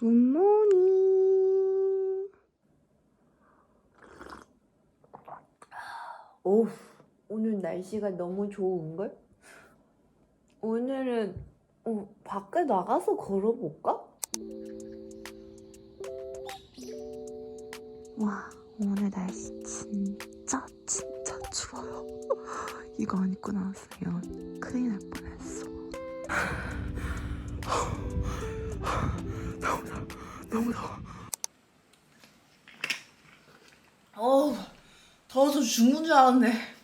굿모닝. 오, 오늘 날씨가 너무 좋은걸? 오늘은 어, 밖에 나가서 걸어볼까? 와, 오늘 날씨 진짜 진짜 추워요. 이거 안 입고 나왔으면 큰일 날 뻔했어. 너무 더워 어우, 더워서 죽는 줄 알았네.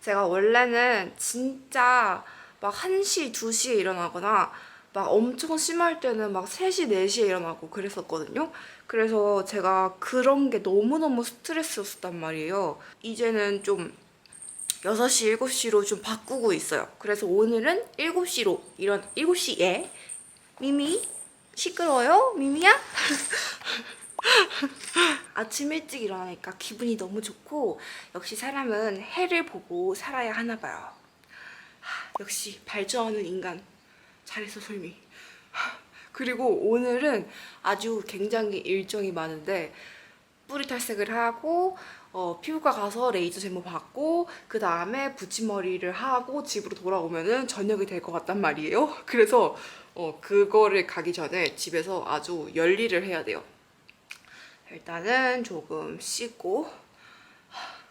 제가 원래는 진짜 막 1시, 2시에 일어나거나 막 엄청 심할 때는 막 3시, 4시에 일어나고 그랬었거든요. 그래서 제가 그런 게 너무너무 스트레스였단 말이에요. 이제는 좀 6시, 7시로 좀 바꾸고 있어요. 그래서 오늘은 7시로 일어나, 7시에 미미 시끄러워요? 미미야? 아침 일찍 일어나니까 기분이 너무 좋고 역시 사람은 해를 보고 살아야 하나 봐요. 하, 역시 발전하는 인간. 잘했어 솔미. 하, 그리고 오늘은 아주 굉장히 일정이 많은데 뿌리 탈색을 하고 어, 피부과 가서 레이저 제모 받고 그 다음에 붙임머리를 하고 집으로 돌아오면은 저녁이 될 것 같단 말이에요. 그래서 어, 그거를 가기 전에 집에서 아주 열일을 해야 돼요. 일단은 조금 씻고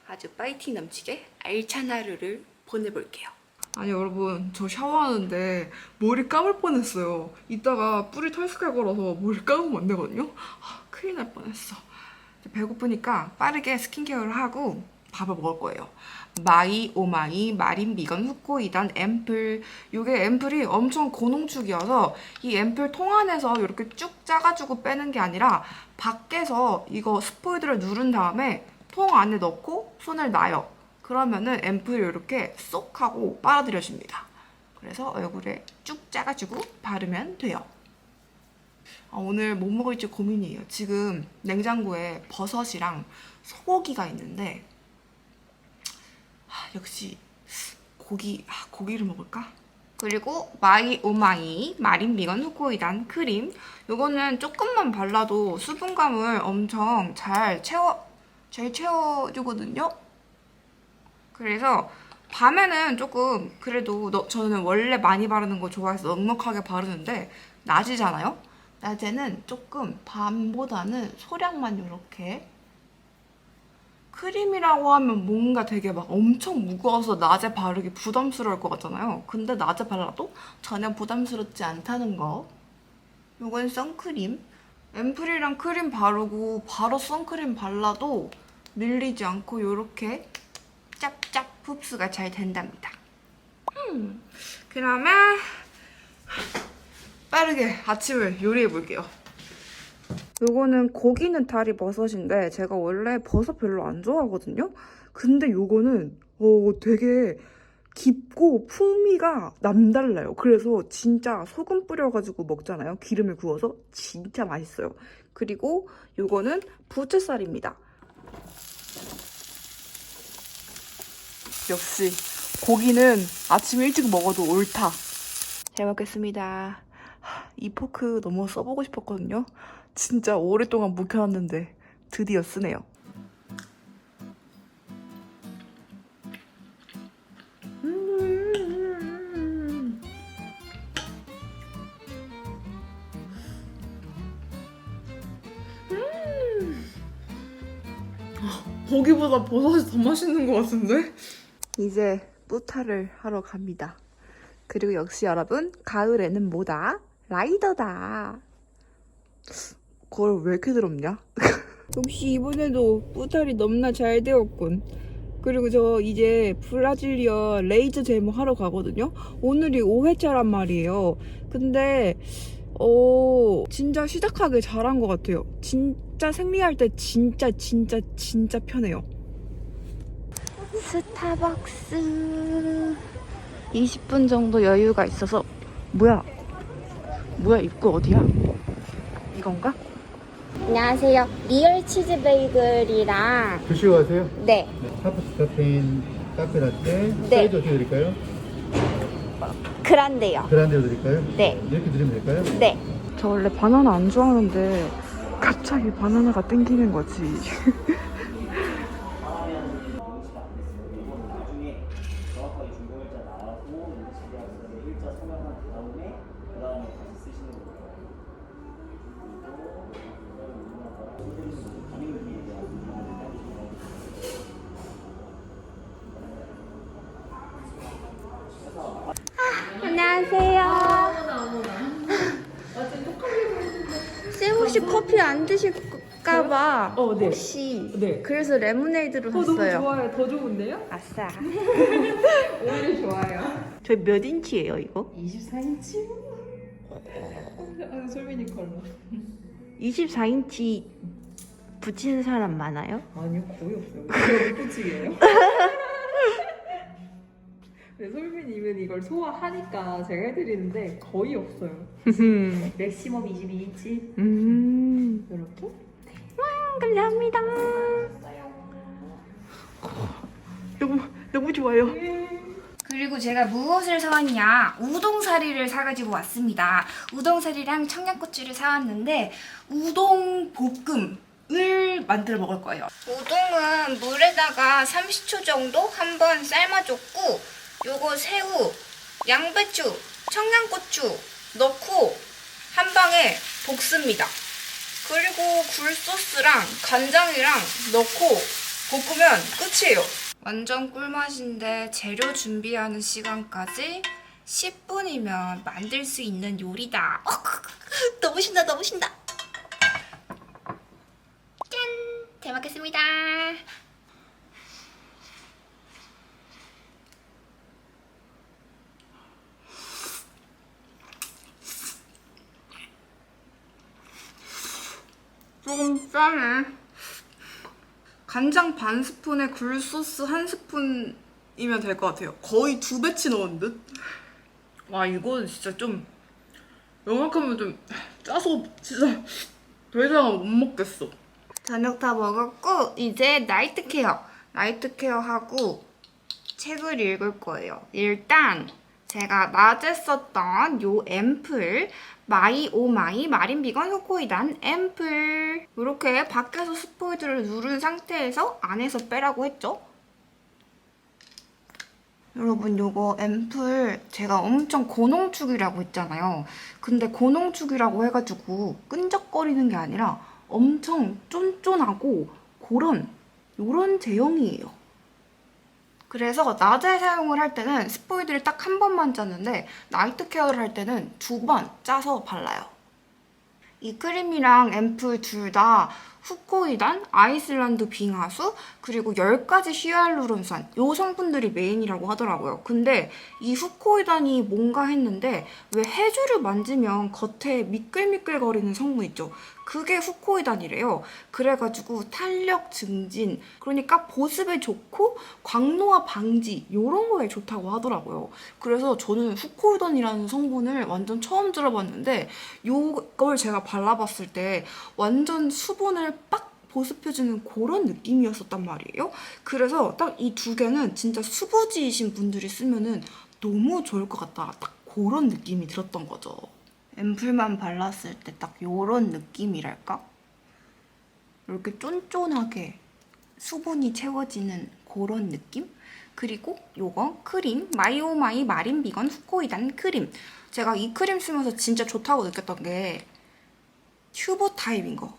아주 파이팅 넘치게 알찬 하루를 보내볼게요. 아니 여러분 저 샤워하는데 머리 감을 뻔했어요. 이따가 뿌리 털스칼 걸어서 머리 감으면 안 되거든요. 아, 큰일 날 뻔했어. 배고프니까 빠르게 스킨케어를 하고 밥을 먹을 거예요. 마이 오마이 마린 비건 후코 이단 앰플 이게 앰플이 엄청 고농축이어서 이 앰플 통 안에서 이렇게 쭉 짜가지고 빼는 게 아니라 밖에서 이거 스포이드를 누른 다음에 통 안에 넣고 손을 놔요. 그러면은 앰플이 이렇게 쏙 하고 빨아들여집니다. 그래서 얼굴에 쭉 짜가지고 바르면 돼요. 아, 오늘 뭐 먹을지 고민이에요. 지금 냉장고에 버섯이랑 소고기가 있는데 아, 역시 고기 아, 고기를 먹을까? 그리고 마이 오마이 마린 비건 후코이단 크림 요거는 조금만 발라도 수분감을 엄청 잘 채워 잘 채워주거든요. 그래서 밤에는 조금 그래도 너- 저는 원래 많이 바르는 거 좋아해서 넉넉하게 바르는데 낮이잖아요. 낮에는 조금 밤보다는 소량만 이렇게 크림이라고 하면 뭔가 되게 막 엄청 무거워서 낮에 바르기 부담스러울 것 같잖아요. 근데 낮에 발라도 전혀 부담스럽지 않다는 거. 이건 선크림. 앰플이랑 크림 바르고 바로 선크림 발라도 밀리지 않고 이렇게 짭짭 흡수가 잘 된답니다. 음, 그러면 빠르게 아침을 요리해 볼게요. 요거는 고기 느타리 버섯인데 제가 원래 버섯 별로 안 좋아하거든요. 근데 요거는 어 되게 깊고 풍미가 남달라요. 그래서 진짜 소금 뿌려가지고 먹잖아요. 기름을 구워서 진짜 맛있어요. 그리고 요거는 부채살입니다. 역시 고기는 아침 일찍 먹어도 옳다. 잘 먹겠습니다. 하, 이 포크 너무 써보고 싶었거든요. 진짜 오랫동안 묵혀놨는데 드디어 쓰네요. 음. 고기보다 버섯이 더 맛있는 것 같은데? 이제 뿌타를 하러 갑니다. 그리고 역시 여러분 가을에는 뭐다? 라이더다. 그걸 왜 이렇게 더럽냐? 역시 이번에도 뿌탈이 너무나 잘 되었군. 그리고 저 이제 브라질리아 레이저 제모 하러 가거든요. 오늘이 5회차란 말이에요. 근데 어 진짜 시작하길 잘한 것 같아요. 진짜 생리할 때 진짜 진짜 진짜 편해요. 스타벅스 20분 정도 여유가 있어서 뭐야 뭐야 입구 어디야 이건가? 안녕하세요. 리얼 치즈 베이글이랑 드시고 가세요. 네 하프스 카페인 카페 라떼 네. 사이즈 어떻게 드릴까요? 그란데요. 그란데로 드릴까요? 네. 이렇게 드리면 될까요? 네. 저 원래 바나나 안 좋아하는데 갑자기 바나나가 땡기는 거지. 안녕하세요. 쌤 혹시 커피 안 드실까봐 어, 네. 혹시 네. 그래서 레모네이드로 어, 너무 샀어요. 좋아요. 더 좋은데요? 아싸. 오히려 좋아요. 저희 몇 인치예요, 이거? 24인치? 아, 솔민이 걸로. 24인치 붙이는 사람 많아요? 아니요, 거의 없어요. 그럼 끝이에요. 네, 솔민님은 이걸 소화하니까 제가 해드리는데 거의 없어요. 맥시멈 22인치 음, 이렇게. 감사합니다. 너무, 너무 좋아요. 그리고 제가 무엇을 사왔냐? 우동사리를 사가지고 왔습니다. 우동사리랑 청양고추를 사왔는데 우동 볶음을 만들어 먹을 거예요. 우동은 물에다가 30초 정도 한번 삶아줬고 요거 새우, 양배추, 청양고추 넣고 한 방에 볶습니다. 그리고 굴소스랑 간장이랑 넣고 볶으면 끝이에요. 완전 꿀맛인데 재료 준비하는 시간까지 10분이면 만들 수 있는 요리다. 어, 너무 신나, 너무 신나. 짠! 잘 먹겠습니다. 조금 짜네. 간장 반 스푼에 굴 소스 한 스푼이면 될 것 같아요. 거의 두 배치 넣은 듯. 와 이거 진짜 좀 요만큼은 좀 짜서 진짜 더 이상은 못 먹겠어. 저녁 다 먹었고 이제 나이트 케어. 나이트 케어 하고 책을 읽을 거예요. 일단 제가 낮에 썼던 요 앰플 마이 오마이 마린 비건 호코이단 앰플 이렇게 밖에서 스포이드를 누른 상태에서 안에서 빼라고 했죠. 여러분 요거 앰플 제가 엄청 고농축이라고 했잖아요. 근데 고농축이라고 해가지고 끈적거리는 게 아니라 엄청 쫀쫀하고 그런 요런 제형이에요. 그래서 낮에 사용을 할 때는 스포이드를 딱 한 번만 짜는데 나이트 케어를 할 때는 두 번 짜서 발라요. 이 크림이랑 앰플 둘 다 후코이단, 아이슬란드 빙하수, 그리고 10가지 히알루론산 요 성분들이 메인이라고 하더라고요. 근데 이 후코이단이 뭔가 했는데 왜 해주를 만지면 겉에 미끌미끌거리는 성분 있죠? 그게 후코이단이래요. 그래가지고 탄력 증진, 그러니까 보습에 좋고 광노화 방지 이런 거에 좋다고 하더라고요. 그래서 저는 후코이단이라는 성분을 완전 처음 들어봤는데 이걸 제가 발라봤을 때 완전 수분을 빡 보습해주는 그런 느낌이었었단 말이에요. 그래서 딱 이 두 개는 진짜 수부지이신 분들이 쓰면은 너무 좋을 것 같다. 딱 그런 느낌이 들었던 거죠. 앰플만 발랐을 때 딱 요런 느낌이랄까? 이렇게 쫀쫀하게 수분이 채워지는 그런 느낌? 그리고 요거 크림 마이오마이 마린 비건 후코이단 크림 제가 이 크림 쓰면서 진짜 좋다고 느꼈던 게 튜브 타입인 거 하,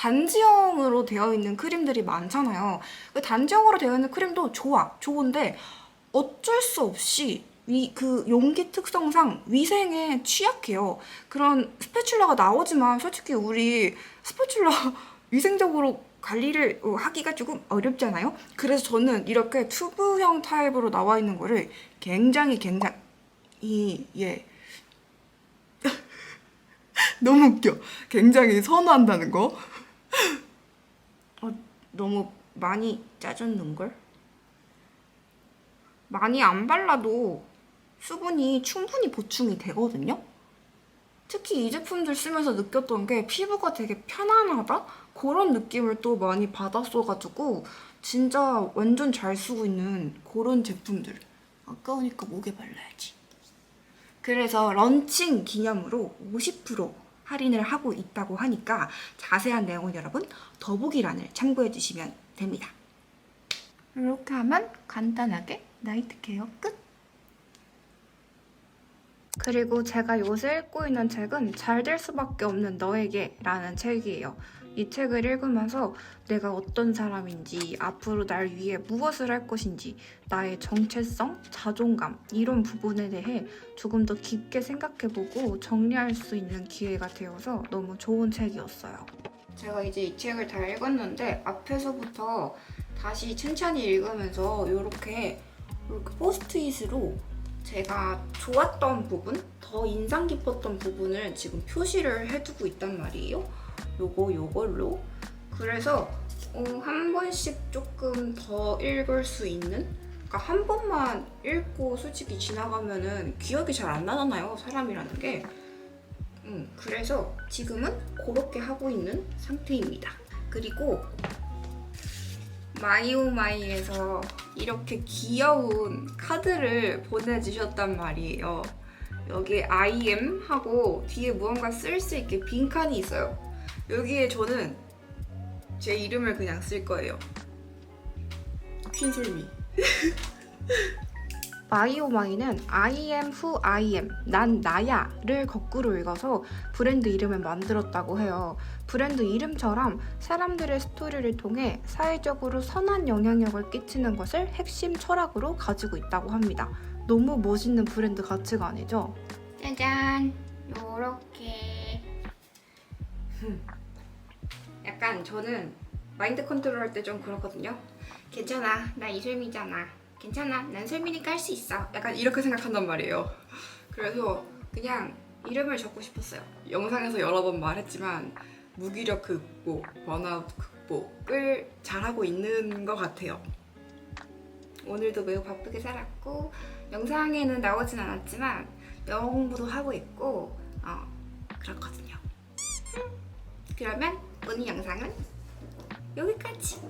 단지형으로 되어 있는 크림들이 많잖아요 그 단지형으로 되어 있는 크림도 좋아 좋은데 어쩔 수 없이 위, 그 용기 특성상 위생에 취약해요. 그런 스패츌라가 나오지만 솔직히 우리 스패츌라 위생적으로 관리를 어, 하기가 조금 어렵잖아요. 그래서 저는 이렇게 튜브형 타입으로 나와 있는 거를 굉장히 굉장히 예 너무 웃겨. 굉장히 선호한다는 거. 어, 너무 많이 짜졌는 걸? 많이 안 발라도 수분이 충분히 보충이 되거든요. 특히 이 제품들 쓰면서 느꼈던 게 피부가 되게 편안하다? 그런 느낌을 또 많이 받았어가지고 진짜 완전 잘 쓰고 있는 그런 제품들. 아까우니까 목에 발라야지. 그래서 런칭 기념으로 50% 할인을 하고 있다고 하니까 자세한 내용은 여러분 더보기란을 참고해 주시면 됩니다. 이렇게 하면 간단하게 나이트 케어 끝! 그리고 제가 요새 읽고 있는 책은 잘 될 수밖에 없는 너에게 라는 책이에요. 이 책을 읽으면서 내가 어떤 사람인지, 앞으로 날 위해 무엇을 할 것인지, 나의 정체성, 자존감, 이런 부분에 대해 조금 더 깊게 생각해보고 정리할 수 있는 기회가 되어서 너무 좋은 책이었어요. 제가 이제 이 책을 다 읽었는데 앞에서부터 다시 천천히 읽으면서 이렇게 이렇게 포스트잇으로 제가 좋았던 부분, 더 인상 깊었던 부분을 지금 표시를 해두고 있단 말이에요. 요거 요걸로. 그래서 어, 한 번씩 조금 더 읽을 수 있는? 그러니까 한 번만 읽고 솔직히 지나가면은 기억이 잘 안 나잖아요, 사람이라는 게. 음, 그래서 지금은 그렇게 하고 있는 상태입니다. 그리고 마이오마이에서 이렇게 귀여운 카드를 보내주셨단 말이에요. 여기 I am 하고 뒤에 무언가 쓸 수 있게 빈칸이 있어요. 여기에 저는 제 이름을 그냥 쓸 거예요. 퀸솔미. 마이오마이는 I am who I am, 난 나야를 거꾸로 읽어서 브랜드 이름을 만들었다고 해요. 브랜드 이름처럼 사람들의 스토리를 통해 사회적으로 선한 영향력을 끼치는 것을 핵심 철학으로 가지고 있다고 합니다. 너무 멋있는 브랜드 가치관이죠? 짜잔. 요렇게. 약간 저는 마인드 컨트롤 할 때 좀 그렇거든요. 괜찮아. 나 이슬미잖아. 괜찮아. 난 슬미니까 할 수 있어. 약간 이렇게 생각한단 말이에요. 그래서 그냥 이름을 적고 싶었어요. 영상에서 여러 번 말했지만 무기력 극복, 번아웃 극복을 잘하고 있는 것 같아요. 오늘도 매우 바쁘게 살았고 영상에는 나오진 않았지만 영어 공부도 하고 있고 어, 그렇거든요. 그러면 오늘 영상은 여기까지.